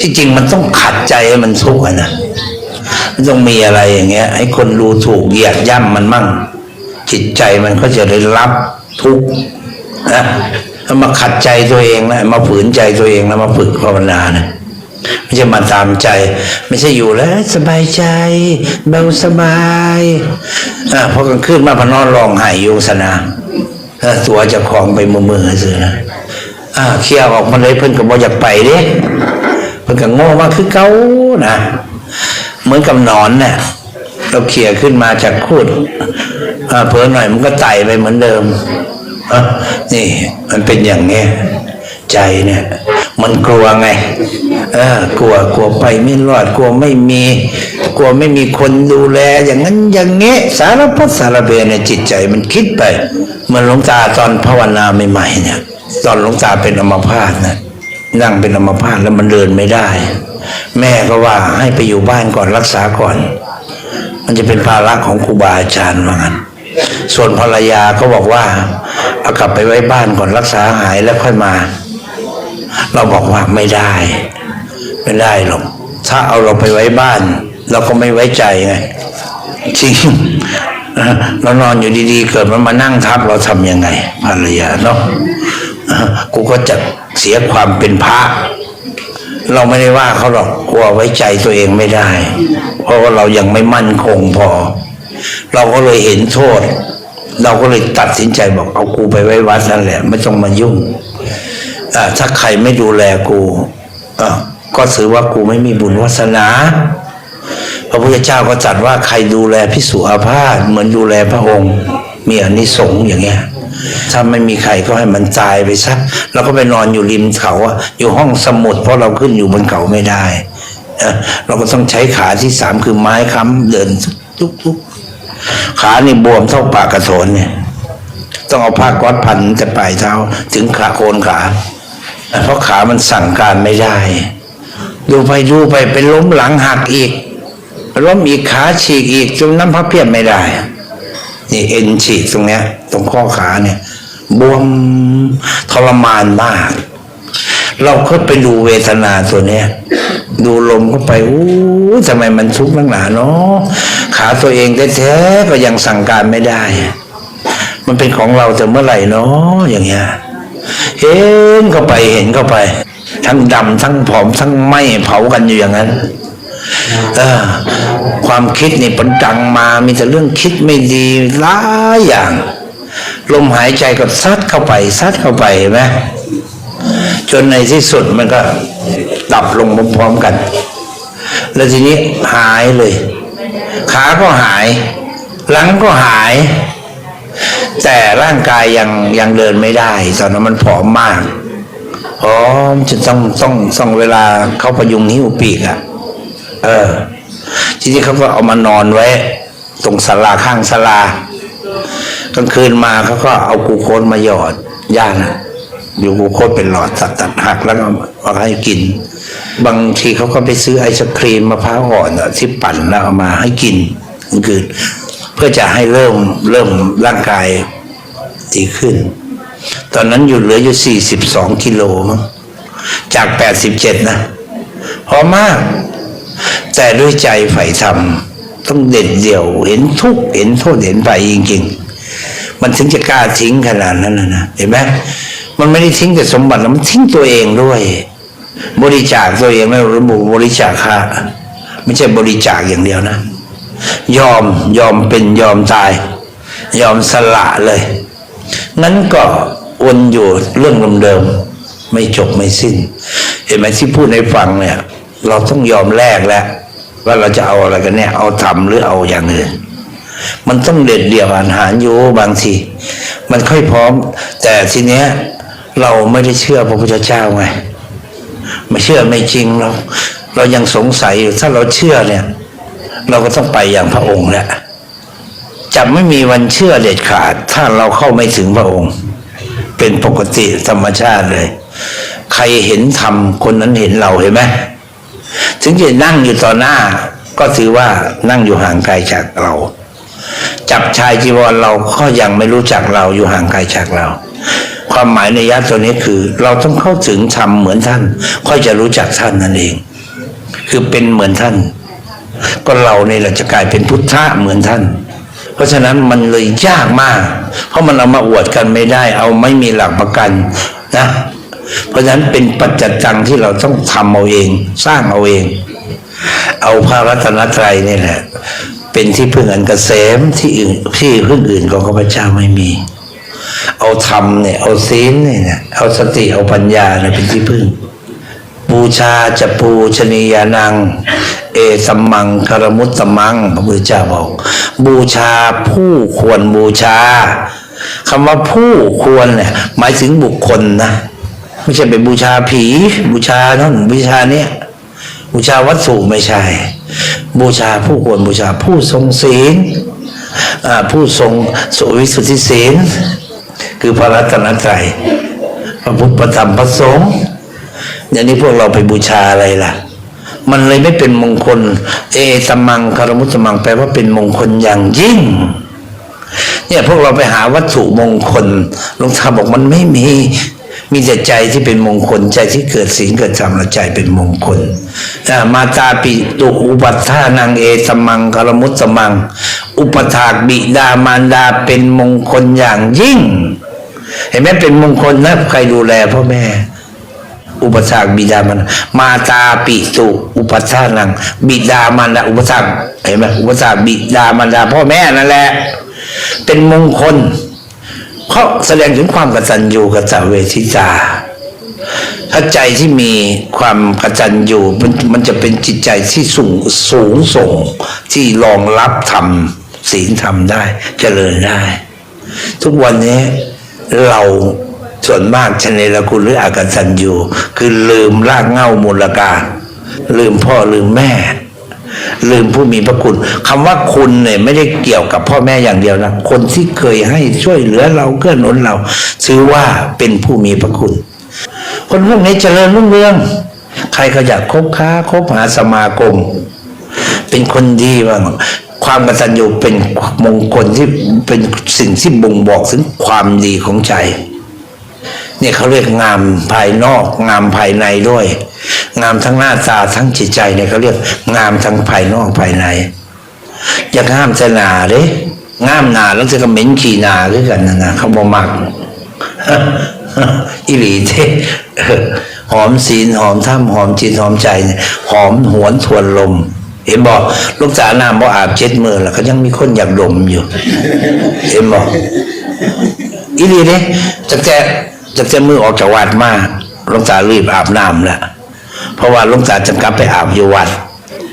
ที่จริงมันต้องขัดใจให้มันทุกข์อะนะมันต้องมีอะไรอย่างเงี้ย ให้คนดูถูกเหยียดย่ำมันมั่ง จิตใจมันก็จะได้รับทุกข์นะมาขัดใจตัวเองนะมาฝืนใจตัวเองแล้วมาฝึกภาวนานะไม่ใช่มาตามใจ ไม่ใช่อยู่แล้ว สบายใจ เบาสบายอ่าพอกลางคืนมาพนอนร้องไห้โยงสนาตัวจะคลองไปมือมือเสือนะอ่าเคลียร์ออกมาเลยเพิ่อนก็บอกอยากไปเด้ เพิ่นก็โง่มากคือเก้านะเหมือนกับหนอนเนี่ยเราเคลียขึ้นมาจากคูดอ่าเพิ่นหน่อยมันก็ไต่ไปเหมือนเดิมอะนี่ มันเป็นอย่างเงี้ยใจเนี่ย มันกลัวไง เออกลัวกลัวไปไม่รอดกลัวไม่มี กลัวไม่มีคนดูแล อย่างนั้นอย่างเงี้ยสารพัดสารเพเนจิตใจมันคิดไป มันหลงตาตอนภาวนาใหม่ๆเนี่ย ตอนหลงตาเป็นอมพาตนะ นั่งเป็นอัมพาตแล้วมันเดินไม่ได้ แม่ก็ว่าให้ไปอยู่บ้านก่อนรักษาก่อน มันจะเป็นภาระของครูบาอาจารย์ว่างั้นส่วนภรรยาก็บอกว่าเอากลับไปไว้บ้านก่อนรักษาหายแล้วค่อยมา เราบอกว่าไม่ได้ ไม่ได้หรอกถ้าเอาเราไปไว้บ้าน เราก็ไม่ไว้ใจไงจริงเรานอนอยู่ดีๆ เกิดมันมานั่งทับเราทำยังไงภรรยาเนาะ กูก็จะเสียความเป็นพระ เราไม่ได้ว่าเขาหรอกกลัวไว้ใจตัวเองไม่ได้ เพราะว่าเรายังไม่มั่นคงพอ เราก็เลยเห็นโทษ เราก็เลยตัดสินใจบอกเอากูไปไว้วัดนั่นแหละ ไม่ต้องมายุ่งอ่าถ้าใครไม่ดูแลกูก็ถือว่ากูไม่มีบุญวาสนาพระพุทธเจ้าก็จัดว่าใครดูแลพิสุอาพาธเหมือนดูแลพระองค์ มีอนิสงส์อย่างเงี้ย ถ้าไม่มีใครก็ให้มันตายไปซะเราก็ไปนอนอยู่ริมเขาอะอยู่ห้องสมุด เพราะเราขึ้นอยู่บนเขาไม่ได้เอเราก็ต้องใช้ขาที่สามคือไม้ค้ำเดินทุกทุกๆขานี่บวมเท่าปากกระโถนเนี่ย ต้องเอาผ้าก๊อตพันแต่ปลายเท้า ถึงขาโคนขาเพราะขามันสั่งการไม่ได้ ดูไปดูไปเป็นล้มหลังหักอีกล้มอีกขาฉีกอีกจนน้ำพับเพียบไม่ได้ นี่เอ็นฉีกตรงเนี้ย ตรงข้อขาเนี่ย บวมทรมานมาก เราก็ไปดูเวทนาตัวเนี้ย ดูลมเข้าไปอู้ทำไมมันทุกข์นักหนาเนาะขาตัวเองแท้ๆก็ยังสั่งการไม่ได้ มันเป็นของเราแต่เมื่อไหร่เนาะอย่างเงี้ยเห็นเข้าไปเห็นเข้าไป ทั้งดำทั้งผอมทั้งไหมเผากันอยู่อย่างนั้น เออ ความคิดนี่ปันดังมา มีแต่เรื่องคิดไม่ดีหลายอย่าง ลมหายใจก็ซัดเข้าไปซัดเข้าไปเห็นไหมจนในที่สุดมันก็ดับลงพร้อมๆกัน แล้วทีนี้หายเลย ขาก็หาย หลังก็หาย แต่ร่างกายยังยังเดินไม่ได้ตอนนั้นมันผอมมากผอมจนต้องต้องต้องเวลาเขาประยุงนิ้วปีกอะ่ะ เออ ทีนี้เขาก็เอามานอนไว้ ตรงศาลาข้างศาลากลางคืนมาเขาก็เอากูโคนมาหยอดย่านะอยู่กูโคนเป็นหลอดตัดตัดหักแล้วก็เอาให้กิน บางทีเขาก็ไปซื้อไอศครีมมะพร้าวอ่อนที่ปั่นแล้วเอามาให้กินกลางคืนเพื่อจะให้เริ่มเริ่มร่างกายดีขึ้น ตอนนั้นอยู่เหลืออยู่สี่สิบสองกิโลมั้งจากแปดสิบเจ็ดนะพอมาก แต่ด้วยใจใฝ่ธรรมต้องเด็ดเดี่ยว เห็นทุกเห็นโทษเห็นไปจริงๆ มันถึงจะกล้าทิ้งขนาดนั้นนะเห็นไหมมันไม่ได้ทิ้งแต่สมบัติแล้วมันทิ้งตัวเองด้วย บริจาคตัวเองไม่ระบุบริจาคค่าไม่ใช่บริจาคอย่างเดียวนะ ยอมยอมเป็นยอมตาย ยอมสละเลยงั้นก็วนอยู่เรื่องเดิมๆไม่จบไม่สิ้น เห็นไหมที่พูดให้ฟังเนี่ย เราต้องยอมแลกแล้ว ว่าเราจะเอาอะไรกันเนี่ย เอาทำหรือเอาอย่างอื่น มันต้องเด็ดเดี่ยวอาหารอยู่บางที มันค่อยพร้อม แต่ทีเนี้ย เราไม่ได้เชื่อพระพุทธเจ้าไงไม่เชื่อไม่จริงเราเรายังสงสัยอยู่ถ้าเราเชื่อเนี่ย เราก็ต้องไปอย่างพระองค์แหละจะไม่มีวันเชื่อเด็ดขาด ถ้าเราเข้าไม่ถึงพระองค์ เป็นปกติธรรมชาติเลย ใครเห็นธรรมคนนั้นเห็นเราเห็นไหม ถึงจะนั่งอยู่ต่อหน้า ก็ถือว่านั่งอยู่ห่างไกลจากเรา จับชายจีวรเราก็ยังไม่รู้จักเราอยู่ห่างไกลจากเรา ความหมายในยะตัวนี้คือ เราต้องเข้าถึงธรรมเหมือนท่าน ค่อยจะรู้จักท่านนั่นเอง คือเป็นเหมือนท่าน ก็เราเนี่ยแหละจะกลายเป็นพุทธะเหมือนท่านเพราะฉะนั้นมันเลยยากมาก เพราะมันเอามาอวดกันไม่ได้ เอาไม่มีหลักประกันนะ เพราะฉะนั้นเป็นปัจจตังที่เราต้องทำเอาเอง สร้างเอาเอง เอาพระรัตนตรัยนี่แหละ เป็นที่พึ่งอันเกษมที่อื่นที่พึ่งอื่นของข้าพเจ้าไม่มี เอาธรรมเนี่ยเอาศีลเนี่ยเอาสติเอาปัญญาเนี่ยเป็นที่พึ่ง บูชาจะปูชนียานัง เอสัมมังคารมุตตมังพระพุทธเจ้าบอก บูชาผู้ควรบูชาคำว่าผู้ควรเนี่ยหมายถึงบุคคลนะ ไม่ใช่ไปบูชาผี บูชานั่นบูชาเนี่ยบูชาวัตถุไม่ใช่ บูชาผู้ควรบูชาผู้ทรงศีลผู้ทรงสุวิสุทธิศีลคือพระรัตนตรัยพระพุทธธรรมพระสงฆ์อย่างนี้พวกเราไปบูชาอะไรล่ะ มันเลยไม่เป็นมงคล เอตมังคารมุตตมังแปลว่าเป็นมงคลอย่างยิ่ง เนี่ยพวกเราไปหาวัตถุมงคลหลวงตาบอกมันไม่มี มีแต่ใจที่เป็นมงคลใจที่เกิดศีลเกิดธรรมและใจเป็นมงคลมาตาปิตุอุปัฏฐานังเอตมังคารมุตตมัง อุปถากบิดามารดาเป็นมงคลอย่างยิ่ง เห็นไหมเป็นมงคลนะใครดูแลพ่อแม่ อุปสรรคบิดามันมาตาปิตุอุปทานัง บิดามันดาอุปสรรคเห็นไหมอุปสรรคบิดามันดาพ่อแม่นั่นแหละ เป็นมงคล เขาแสดงถึงความกตัญญูกตเวทิตา ถ้าใจที่มีความกตัญญูมันมันจะเป็นจิตใจที่สูงสูงส่งที่รองรับธรรมศีลธรรมได้เจริญได้ ทุกวันนี้เราส่วนมากชนเนรคุณหรืออากตัญญูคือลืมรากเง้ามูลกาลืมพ่อลืมแม่ ลืมผู้มีพระคุณคำว่าคุณเนี่ยไม่ได้เกี่ยวกับพ่อแม่อย่างเดียวนะคนที่เคยให้ช่วยเหลือเราเกื้อหนุนเราถือว่าเป็นผู้มีพระคุณ คนพวกนี้เจริญรุ่งเรือง ใครเขาอยากคบค้าคบหาสมาคม เป็นคนดีบ้างความกตัญญูเป็นมงคลที่เป็นสิ่งที่บ่งบอกถึงความดีของใจเนี่ยเขาเรียกงามภายนอก งามภายในด้วย งามทั้งหน้าตาทั้งจิตใจเนี่ยเขาเรียกงามทั้งภายนอกภายใน อย่างงามจะหนาเด้งามหนาแล้วจะก็เหม็นขี้หนาด้วยกันนะนะเขาบอกมักอิหลีเทหอมศีลหอมถ้ำหอมจิตหอมใจหอมหวนทวนลม เห็นบอกลูกสาวน้ำบ่อาบเช็ดมือแล้วก็ยังมีคนอยากดมอยู่ เห็นบอกอีหลีเนี่ยจากแต่จากแต่มือออกจากวัดมาลวงตารีบอาบน้ำแล้ว เพราะว่าลวงตาจะกลับไปอาบอยู่วัด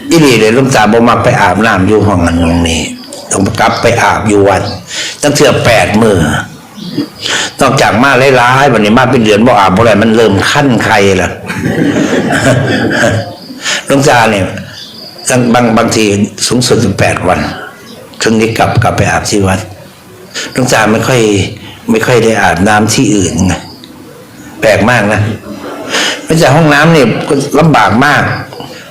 อีหลีเลยลวงตาบ่มักไปอาบน้ำอยู่ห้องนั้นตรงนี้ต้องกลับไปอาบอยู่วัดตั้งเทื่อแปดมือนอกจากมาหลายๆวันนี้มาเป็นเดือนบ่อาบบ่อะไรมันเริ่มขั้นใครล่ะลวงตาเนี่ยบางบางทีสูงสุดถึงแปดวันถึงนี้กลับกลับไปอาบที่วัดลวงตาไม่ค่อย ไม่ค่อยได้อาบน้ำที่อื่นไงแปลกมากนะ ไม่ใช่ห้องน้ำเนี่ยลำบากมาก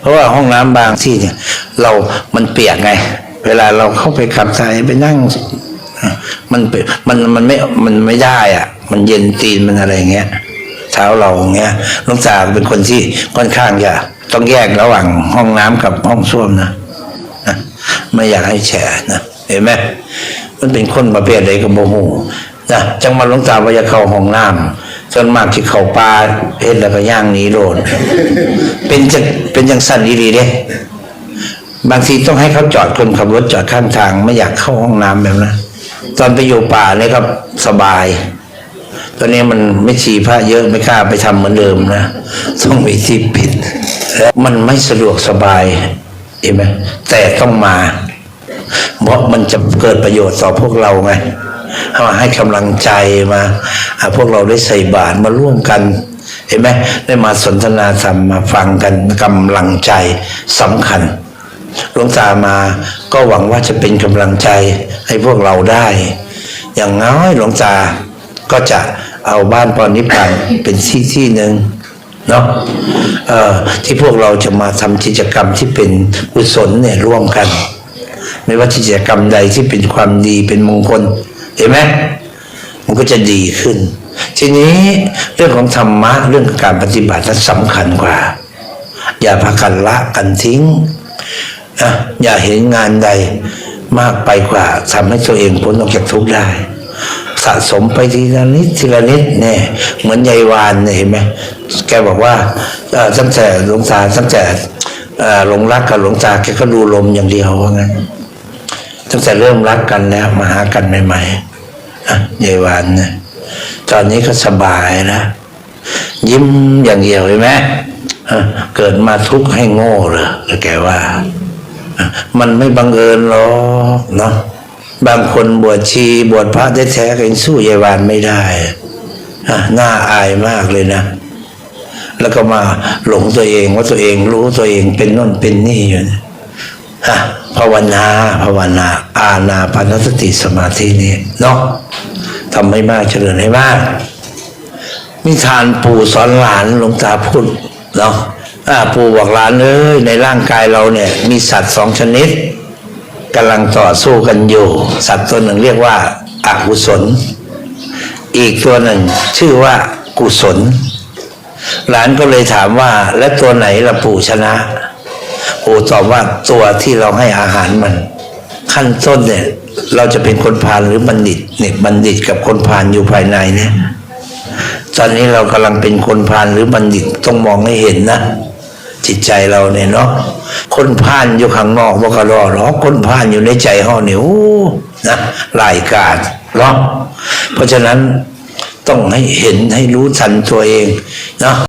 เพราะว่าห้องน้ำบางที่เนี่ย เรา มันเปียกไง เวลาเราเข้าไปขับถ่ายไปนั่ง มันมันมันไม่ มันไม่ได้อะ มันเย็นตีนมันอะไรเงี้ยเท้าเราอย่างเงี้ยลุงตาเป็นคนที่ค่อนข้างจะต้องแยกระหว่างห้องน้ำกับห้องส้วมนะนะไม่อยากให้แฉนะเห็นไหมมันเป็นคนประเภทใดก็โมโหนะจังมาลวงตาว่าจะเข้าห้องน้ำ ส่วนมากที่เขาป่าเห็นแล้วก็ย่างหนีโลดเป็นจะเป็นจังสั้นดีๆเด้บางทีต้องให้เขาจอดคนขับรถจอดข้างทาง ไม่อยากเข้าห้องน้ำแบบนั้นตอนไปอยู่ป่าเนี่ยครับสบาย ตอนนี้มันไม่ชีพระเยอะไม่กล้าไปทำเหมือนเดิมนะต้องมีที่ปิดและมันไม่สะดวกสบายเห็นไหมแต่ต้องมา เพราะมันจะเกิดประโยชน์ต่อพวกเราไง มาให้กำลังใจมาพวกเราได้ใส่บาตรมาร่วมกัน เห็นไหมได้มาสนทนาธรรมมาฟังกันกำลังใจสำคัญหลวงตามาก็หวังว่าจะเป็นกำลังใจให้พวกเราได้ อย่างน้อยหลวงตาก็จะเอาบ้านปอนิพพานเป็นที่ที่หนึ่งเนาะที่พวกเราจะมาทำกิจกรรมที่เป็นกุศลเนี่ยร่วมกัน ไม่ว่ากิจกรรมใดที่เป็นความดีเป็นมงคล เห็นไหมมันก็จะดีขึ้น ทีนี้เรื่องของธรรมะเรื่องการปฏิบัตินั้นสำคัญกว่า อย่าพากันละกันทิ้งนะอย่าเห็นงานใดมากไปกว่าทำให้ตัวเองพ้นออกจากทุกข์ได้ สะสมไปทีละนิดทีละนิดเนี่ยเหมือนยายวานเนี่ยเห็นไหมแกบอกว่าตั้งแต่หลวงตาตั้งแต่เอ่อหลงรักกับหลวงตาแกก็ดูลมอย่างเดียวว่างั้น ตั้งแต่เริ่มรักกันแล้วมาหากันใหม่ๆอะยายวานเนี่ยตอนนี้ก็สบายนะยิ้มอย่างเดียวเห็นไหมเกิดมาทุกข์ให้โง่เหรอแล้วแกว่า มันไม่บังเอิญหรอกเนาะบางคนบวชชีบวชพระแท้ๆก็ยังสู้ยายวานไม่ได้น่าอายมากเลยนะ แล้วก็มาหลงตัวเองว่าตัวเองรู้ตัวเองเป็นน่นเป็นนี่อยู่นะ ภาวนาภาวนา อาณาปานสติสมาธินี่เนาะทำให้มากเจริญให้มากนิทานปู่สอนหลานหลวงตาพูดเนาะปู่บอกหลานเอ้ยในร่างกายเราเนี่ย มีสัตว์สองชนิดกำลังต่อสู้กันอยู่ สัตว์ตัวหนึ่งเรียกว่าอากุศล อีกตัวหนึ่งชื่อว่ากุศล หลานก็เลยถามว่าและตัวไหนละปู่ชนะ ปู่ตอบว่าตัวที่เราให้อาหารมัน ขั้นต้นเนี่ย เราจะเป็นคนพาลหรือบัณฑิตเนี่ยบัณฑิตกับคนพาลอยู่ภายในเนี่ย ตอนนี้เรากำลังเป็นคนพาลหรือบัณฑิตต้องมองให้เห็นนะจิตใจเราเนี่ยเนาะคนพาลอยู่ข้างนอกมันก็รอหรอคนพาลอยู่ในใจห้อเนี่ยโอ้นะหลายกาดเนาะเพราะฉะนั้นต้องให้เห็นให้รู้ทันตัวเองเนาะ